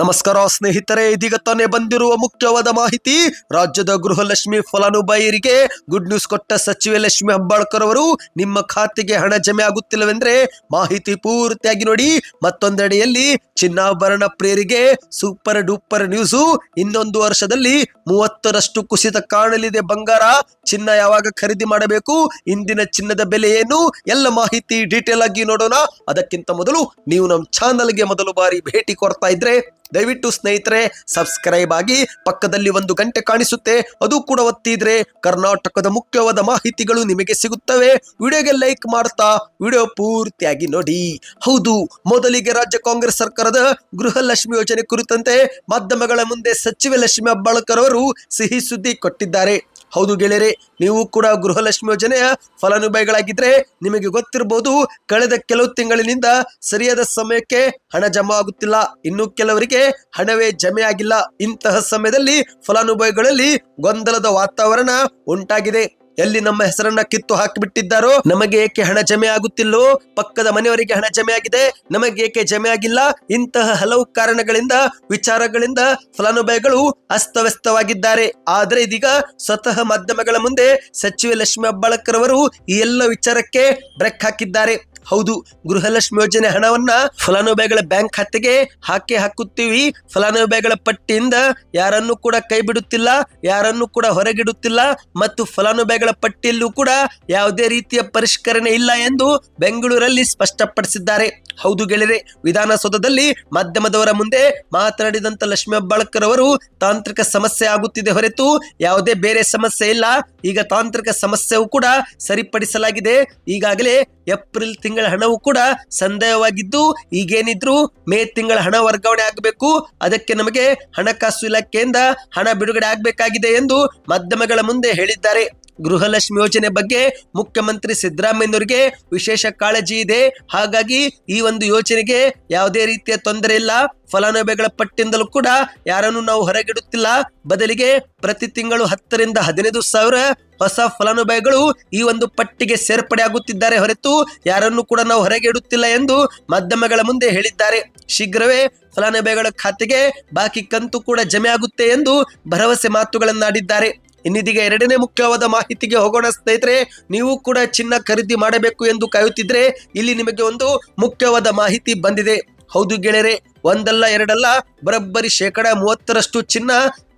ನಮಸ್ಕಾರ ಸ್ನೇಹಿತರೆ, ಇದೀಗ ತಾನೇ ಬಂದಿರುವ ಮುಖ್ಯವಾದ ಮಾಹಿತಿ. ರಾಜ್ಯದ ಗೃಹಲಕ್ಷ್ಮಿ ಫಲಾನುಭವಿಯರಿಗೆ ಗುಡ್ ನ್ಯೂಸ್ ಕೊಟ್ಟ ಸಚಿವೆ ಲಕ್ಷ್ಮಿ ಹೆಬ್ಬಾಳ್ಕರ್ ಅವರು, ನಿಮ್ಮ ಖಾತೆಗೆ ಹಣ ಜಮೆ ಆಗುತ್ತಿಲ್ಲವೆಂದ್ರೆ ಮಾಹಿತಿ ಪೂರ್ತಿಯಾಗಿ ನೋಡಿ. ಮತ್ತೊಂದೆಡೆಯಲ್ಲಿ ಚಿನ್ನಾಭರಣ ಪ್ರಿಯರಿಗೆ ಸೂಪರ್ ಡೂಪರ್ ನ್ಯೂಸು ಇನ್ನೊಂದು ವರ್ಷದಲ್ಲಿ ಮೂವತ್ತರಷ್ಟು ಕುಸಿತ ಕಾಣಲಿದೆ ಬಂಗಾರ. ಚಿನ್ನ ಯಾವಾಗ ಖರೀದಿ ಮಾಡಬೇಕು, ಇಂದಿನ ಚಿನ್ನದ ಬೆಲೆ ಏನು, ಎಲ್ಲ ಮಾಹಿತಿ ಡೀಟೇಲ್ ಆಗಿ ನೋಡೋಣ. ಅದಕ್ಕಿಂತ ಮೊದಲು ನೀವು ನಮ್ಮ ಚಾನಲ್ಗೆ ಮೊದಲು ಬಾರಿ ಭೇಟಿ ಕೊಡ್ತಾ ಇದ್ರೆ ದಯವಿಟ್ಟು ಸ್ನೇಹಿತರೆ ಸಬ್ಸ್ಕ್ರೈಬ್ ಆಗಿ ಪಕ್ಕದಲ್ಲಿ ಒಂದು ಗಂಟೆ ಕಾಣಿಸುತ್ತೆ. ಅದು ಕೂಡ ಒತ್ತಿದ್ರೆ ಕರ್ನಾಟಕದ ಮುಖ್ಯವಾದ ಮಾಹಿತಿಗಳು ನಿಮಗೆ ಸಿಗುತ್ತವೆ. ವಿಡಿಯೋಗೆ ಲೈಕ್ ಮಾಡ್ತಾ, ವಿಡಿಯೋ ಪೂರ್ತಿಯಾಗಿ ನೋಡಿ. ಹೌದು, ಮೊದಲಿಗೆ ರಾಜ್ಯ ಕಾಂಗ್ರೆಸ್ ಸರ್ಕಾರದ ಗೃಹಲಕ್ಷ್ಮಿ ಯೋಜನೆ ಕುರಿತಂತೆ ಮಾಧ್ಯಮಗಳ ಮುಂದೆ ಸಚಿವೆ ಲಕ್ಷ್ಮಿ ಅಬ್ಬಾಳ್ಕರ್ ಅವರು ಸಿಹಿ ಸುದ್ದಿ ಕೊಟ್ಟಿದ್ದಾರೆ. ಹೌದು ಗೆಳೆಯರೆ, ನೀವು ಕೂಡ ಗೃಹಲಕ್ಷ್ಮಿ ಯೋಜನೆಯ ಫಲಾನುಭವಿಗಳಾಗಿದ್ರೆ ನಿಮಗೆ ಗೊತ್ತಿರಬಹುದು ಕಳೆದ ಕೆಲವು ತಿಂಗಳಿನಿಂದ ಸರಿಯಾದ ಸಮಯಕ್ಕೆ ಹಣ ಜಮಾ ಆಗುತ್ತಿಲ್ಲ. ಇನ್ನು ಕೆಲವರಿಗೆ ಹಣವೇ ಜಮೆ ಆಗಿಲ್ಲ. ಇಂತಹ ಸಮಯದಲ್ಲಿ ಫಲಾನುಭವಿಗಳಲ್ಲಿ ಗೊಂದಲದ ವಾತಾವರಣ ಉಂಟಾಗಿದೆ. ಎಲ್ಲಿ ನಮ್ಮ ಹೆಸರನ್ನ ಕಿತ್ತು ಹಾಕಿಬಿಟ್ಟಿದ್ದಾರೋ, ನಮಗೆ ಏಕೆ ಹಣ ಜಮೆ ಆಗುತ್ತಿಲ್ಲೋ ಪಕ್ಕದ ಮನೆಯವರಿಗೆ ಹಣ ಜಮೆ ಆಗಿದೆ, ನಮಗೆ ಏಕೆ ಜಮೆ ಆಗಿಲ್ಲ? ಇಂತಹ ಹಲವು ಕಾರಣಗಳಿಂದ, ವಿಚಾರಗಳಿಂದ ಫಲಾನುಭವಿಗಳು ಅಸ್ತವ್ಯಸ್ತವಾಗಿದ್ದಾರೆ. ಆದರೆ ಇದೀಗ ಸ್ವತಃ ಮಾಧ್ಯಮಗಳ ಮುಂದೆ ಸಚಿವೆ ಲಕ್ಷ್ಮಿ ಅಬ್ಬಾಳಕರ್ ಅವರು ಈ ಎಲ್ಲ ವಿಚಾರಕ್ಕೆ ಬ್ರೇಕ್ ಹಾಕಿದ್ದಾರೆ. ಹೌದು, ಗೃಹಲಕ್ಷ್ಮಿ ಯೋಜನೆ ಹಣವನ್ನ ಫಲಾನುಭವಿಗಳ ಬ್ಯಾಂಕ್ ಖಾತೆಗೆ ಹಾಕಿ ಹಾಕುತ್ತೀವಿ. ಫಲಾನುಭವಿಗಳ ಪಟ್ಟಿಯಿಂದ ಯಾರನ್ನು ಕೂಡ ಕೈ ಬಿಡುತ್ತಿಲ್ಲ ಯಾರನ್ನು ಕೂಡ ಹೊರಗಿಡುತ್ತಿಲ್ಲ ಮತ್ತು ಫಲಾನುಭವಿಗಳ ಪಟ್ಟಿಯಲ್ಲೂ ಕೂಡ ಯಾವುದೇ ರೀತಿಯ ಪರಿಷ್ಕರಣೆ ಇಲ್ಲ ಎಂದು ಬೆಂಗಳೂರಲ್ಲಿ ಸ್ಪಷ್ಟಪಡಿಸಿದ್ದಾರೆ. ಹೌದು ಗೆಳೆಯರೆ, ವಿಧಾನಸೌಧದಲ್ಲಿ ಮಾಧ್ಯಮದವರ ಮುಂದೆ ಮಾತನಾಡಿದಂತ ಲಕ್ಷ್ಮೀ ಹೆಬ್ಬಾಳ್ಕರ್ ಅವರು ತಾಂತ್ರಿಕ ಸಮಸ್ಯೆ ಆಗುತ್ತಿದೆ ಹೊರತು ಯಾವುದೇ ಬೇರೆ ಸಮಸ್ಯೆ ಇಲ್ಲ. ಈಗ ತಾಂತ್ರಿಕ ಸಮಸ್ಯೆಯೂ ಕೂಡ ಸರಿಪಡಿಸಲಾಗಿದೆ. ಈಗಾಗಲೇ ಏಪ್ರಿಲ್ ತಿಂಗಳ ಹಣವು ಕೂಡ ಸಂದೇಹವಾಗಿದ್ದು, ಈಗೇನಿದ್ರು ಮೇ ತಿಂಗಳ ಹಣ ವರ್ಗಾವಣೆ ಆಗಬೇಕು. ಅದಕ್ಕೆ ನಮಗೆ ಹಣಕಾಸು ಇಲಾಖೆಯಿಂದ ಹಣ ಬಿಡುಗಡೆ ಆಗಬೇಕಾಗಿದೆ ಎಂದು ಮಾಧ್ಯಮಗಳ ಮುಂದೆ ಹೇಳಿದ್ದಾರೆ. ಗೃಹಲಕ್ಷ್ಮಿ ಯೋಜನೆ ಬಗ್ಗೆ ಮುಖ್ಯಮಂತ್ರಿ ಸಿದ್ದರಾಮಯ್ಯನವರಿಗೆ ವಿಶೇಷ ಕಾಳಜಿ ಇದೆ. ಹಾಗಾಗಿ ಈ ಒಂದು ಯೋಜನೆಗೆ ಯಾವುದೇ ರೀತಿಯ ತೊಂದರೆ ಇಲ್ಲ. ಫಲಾನುಭವಿಗಳ ಪಟ್ಟಿಯಿಂದಲೂ ಕೂಡ ಯಾರನ್ನು ನಾವು ಹೊರಗಿಡುತ್ತಿಲ್ಲ. ಬದಲಿಗೆ ಪ್ರತಿ ತಿಂಗಳು ಹತ್ತರಿಂದ ಹದಿನೈದು ಸಾವಿರ ಹೊಸ ಫಲಾನುಭವಿಗಳು ಈ ಒಂದು ಪಟ್ಟಿಗೆ ಸೇರ್ಪಡೆ ಆಗುತ್ತಿದ್ದಾರೆ ಹೊರತು ಯಾರನ್ನು ಕೂಡ ನಾವು ಹೊರಗೆ ಇಡುತ್ತಿಲ್ಲ ಎಂದು ಮಾಧ್ಯಮಗಳ ಮುಂದೆ ಹೇಳಿದ್ದಾರೆ. ಶೀಘ್ರವೇ ಫಲಾನುಭವಿಗಳ ಖಾತೆಗೆ ಬಾಕಿ ಕಂತು ಕೂಡ ಜಮೆ ಎಂದು ಭರವಸೆ ಮಾತುಗಳನ್ನಾಡಿದ್ದಾರೆ. ಇನ್ನಿದೀಗ ಎರಡನೇ ಮುಖ್ಯವಾದ ಮಾಹಿತಿಗೆ ಹೋಗೋಣ ಸ್ನೇಹಿತರೆ, ನೀವು ಕೂಡ ಚಿನ್ನ ಖರೀದಿ ಮಾಡಬೇಕು ಎಂದು ಕಾಯುತ್ತಿದ್ರೆ ಇಲ್ಲಿ ನಿಮಗೆ ಒಂದು ಮುಖ್ಯವಾದ ಮಾಹಿತಿ ಬಂದಿದೆ. ಹೌದು ಗೆಳೆಯರೆ, ಒಂದಲ್ಲ ಎರಡಲ್ಲ, ಬರಬ್ಬರಿ ಶೇಕಡ ಮೂವತ್ತರಷ್ಟು ಚಿನ್ನ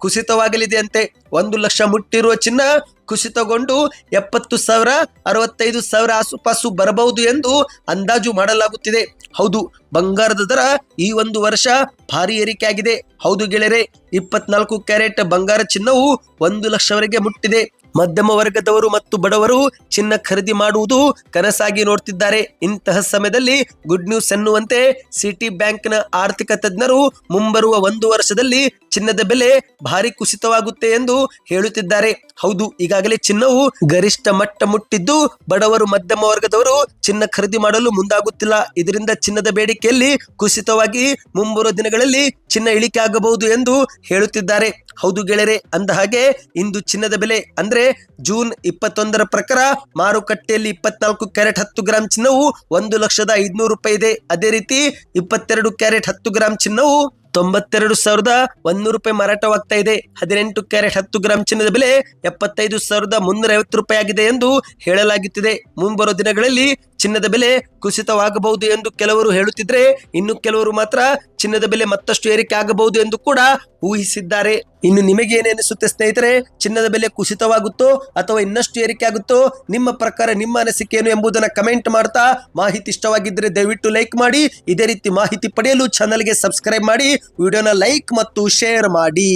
ಕುಸಿತವಾಗಲಿದೆ ಅಂತೆ ಒಂದು ಲಕ್ಷ ಮುಟ್ಟಿರುವ ಚಿನ್ನ ಕುಸಿತಗೊಂಡು ಎಪ್ಪತ್ತು ಸಾವಿರ, ಅರವತ್ತೈದು ಸಾವಿರ ಆಸುಪಾಸು ಬರಬಹುದು ಎಂದು ಅಂದಾಜು ಮಾಡಲಾಗುತ್ತಿದೆ. ಹೌದು, ಬಂಗಾರದ ದರ ಈ ಒಂದು ವರ್ಷ ಭಾರಿ ಏರಿಕೆಯಾಗಿದೆ. ಹೌದು ಗೆಳೆಯರೆ, ಇಪ್ಪತ್ನಾಲ್ಕು ಕ್ಯಾರೆಟ್ ಬಂಗಾರ ಚಿನ್ನವು ಒಂದು ಲಕ್ಷವರೆಗೆ ಮುಟ್ಟಿದೆ. ಮಧ್ಯಮ ವರ್ಗದವರು ಮತ್ತು ಬಡವರು ಚಿನ್ನ ಖರೀದಿ ಮಾಡುವುದು ಕನಸಾಗಿ ನೋಡ್ತಿದ್ದಾರೆ. ಇಂತಹ ಸಮಯದಲ್ಲಿ ಗುಡ್ ನ್ಯೂಸ್ ಎನ್ನುವಂತೆ ಸಿಟಿ ಬ್ಯಾಂಕ್ನ ಆರ್ಥಿಕ ತಜ್ಞರು ಮುಂಬರುವ ಒಂದು ವರ್ಷದಲ್ಲಿ ಚಿನ್ನದ ಬೆಲೆ ಭಾರಿ ಕುಸಿತವಾಗುತ್ತೆ ಎಂದು ಹೇಳುತ್ತಿದ್ದಾರೆ. ಹೌದು, ಈಗಾಗಲೇ ಚಿನ್ನವು ಗರಿಷ್ಠ ಮಟ್ಟ ಮುಟ್ಟಿದ್ದು ಬಡವರು ಮಧ್ಯಮ ವರ್ಗದವರು ಚಿನ್ನ ಖರೀದಿ ಮಾಡಲು ಮುಂದಾಗುತ್ತಿಲ್ಲ. ಇದರಿಂದ ಚಿನ್ನದ ಬೇಡಿಕೆಯಲ್ಲಿ ಕುಸಿತವಾಗಿ ಮುಂಬರುವ ದಿನಗಳಲ್ಲಿ ಚಿನ್ನ ಇಳಿಕೆ ಆಗಬಹುದು ಎಂದು ಹೇಳುತ್ತಿದ್ದಾರೆ. ಹೌದು ಗೆಳೆಯರೆ, ಅಂದ ಹಾಗೆ ಇಂದು ಚಿನ್ನದ ಬೆಲೆ ಅಂದ್ರೆ ಜೂನ್ ಇಪ್ಪತ್ತೊಂದರ ಪ್ರಕಾರ ಮಾರುಕಟ್ಟೆಯಲ್ಲಿ ಇಪ್ಪತ್ನಾಲ್ಕು ಕ್ಯಾರೆಟ್ ಹತ್ತು ಗ್ರಾಂ ಚಿನ್ನವು ಒಂದು ಲಕ್ಷದ ಐದ್ನೂರು ರೂಪಾಯಿ ಇದೆ. ಅದೇ ರೀತಿ ಇಪ್ಪತ್ತೆರಡು ಕ್ಯಾರೆಟ್ ಹತ್ತು ಗ್ರಾಂ ಚಿನ್ನವು ತೊಂಬತ್ತೆರಡು ಸಾವಿರದ ಒಂದೂರು ರೂಪಾಯಿ ಮಾರಾಟವಾಗ್ತಾ ಇದೆ. ಹದಿನೆಂಟು ಕ್ಯಾರೆಟ್ ಹತ್ತು ಗ್ರಾಂ ಚಿನ್ನದ ಬೆಲೆ ಎಪ್ಪತ್ತೈದು ಸಾವಿರದ ಮುನ್ನೂರ ಐವತ್ತು ರೂಪಾಯಿ ಆಗಿದೆ ಎಂದು ಹೇಳಲಾಗುತ್ತಿದೆ. ಮುಂಬರುವ ದಿನಗಳಲ್ಲಿ ಚಿನ್ನದ ಬೆಲೆ ಕುಸಿತವಾಗಬಹುದು ಎಂದು ಕೆಲವರು ಹೇಳುತ್ತಿದ್ರೆ, ಇನ್ನು ಕೆಲವರು ಮಾತ್ರ ಚಿನ್ನದ ಬೆಲೆ ಮತ್ತಷ್ಟು ಏರಿಕೆ ಆಗಬಹುದು ಎಂದು ಕೂಡ ಊಹಿಸಿದ್ದಾರೆ. ಇನ್ನು ನಿಮಗೆ ಅನಿಸುತ್ತೆ ಸ್ನೇಹಿತರೆ, ಚಿನ್ನದ ಬೆಲೆ ಕುಸಿತವಾಗುತ್ತೋ ಅಥವಾ ಇನ್ನಷ್ಟು ಏರಿಕೆ ಆಗುತ್ತೋ, ನಿಮ್ಮ ಪ್ರಕಾರ ನಿಮ್ಮ ಅನಿಸಿಕೆ ಏನು ಎಂಬುದನ್ನು ಕಮೆಂಟ್ ಮಾಡ್ತಾ, ಮಾಹಿತಿ ಇಷ್ಟವಾಗಿದ್ದರೆ ದಯವಿಟ್ಟು ಲೈಕ್ ಮಾಡಿ, ಇದೇ ರೀತಿ ಮಾಹಿತಿ ಪಡೆಯಲು ಚಾನಲ್ಗೆ ಸಬ್ಸ್ಕ್ರೈಬ್ ಮಾಡಿ, ವಿಡಿಯೋನ ಲೈಕ್ ಮತ್ತು ಶೇರ್ ಮಾಡಿ.